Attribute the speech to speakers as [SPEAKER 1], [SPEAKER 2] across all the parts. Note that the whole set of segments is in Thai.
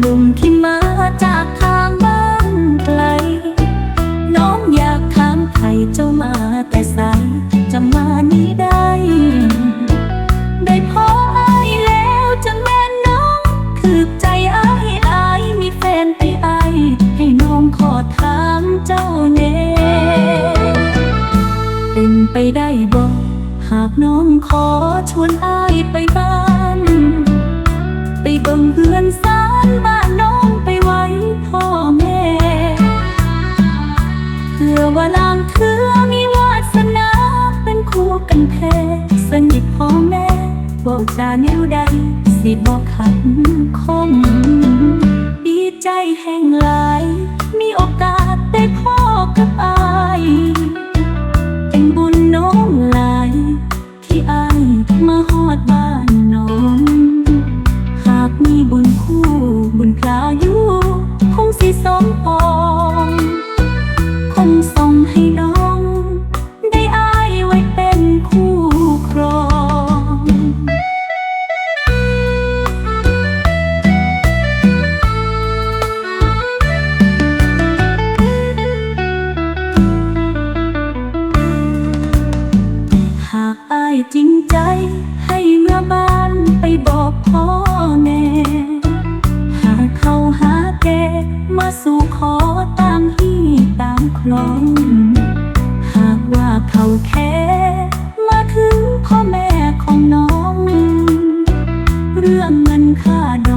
[SPEAKER 1] หนุ่มที่มาจากทางบ้านไกล น้องอยากถามใทยเจ้ามาแต่สายจะมานี้ได้ ได้พออายแล้วจังแม่น้องคือใจอายอายมีแฟนไปอายให้น้องขอถามเจ้าเน่เป็นไปได้บ่หากน้องขอชวนอายไปบ้าน เลือว่าลางเธอมีวาสนาเป็นคู่กันเพสนิทพ่อแม่บอกจานิ้วใดสิบอกขันคมดีใจแห่งหลาย มีโอกาสได้พ่อกับอายเป็นบุญน้องหลาย ที่อายมาหอดบ้านน้อง หากมีบุญคู่บุญพลายู่ จริงใจ ให้เมื่อบ้านไปบอกพ่อแม่หากเขาหาแกมาสู่ขอตามที่ตามคลอง หากว่าเขาแค่มาถึงพ่อแม่ของน้อง เรื่องเงินค่าด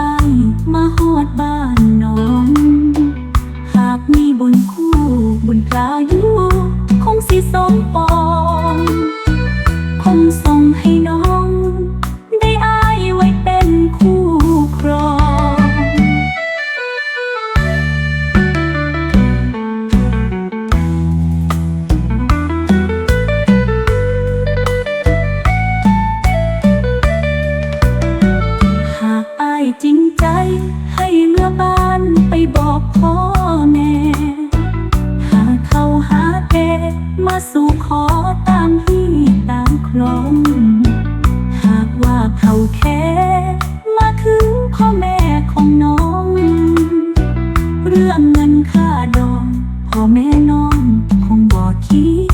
[SPEAKER 1] ที่อมาฮอดบ้านน้อง หากมีบุญคู่บุญพลาอยู่ ให้เมื่อบ้านไปบอกพ่อแม่ หาเขาหาเทมาสู่ขอตามที่ตามคลองหากว่าเขาแค่มาถึงพ่อแม่ของน้อง เรื่องเงินค่าดองพ่อแม่น้องคงบอกคิด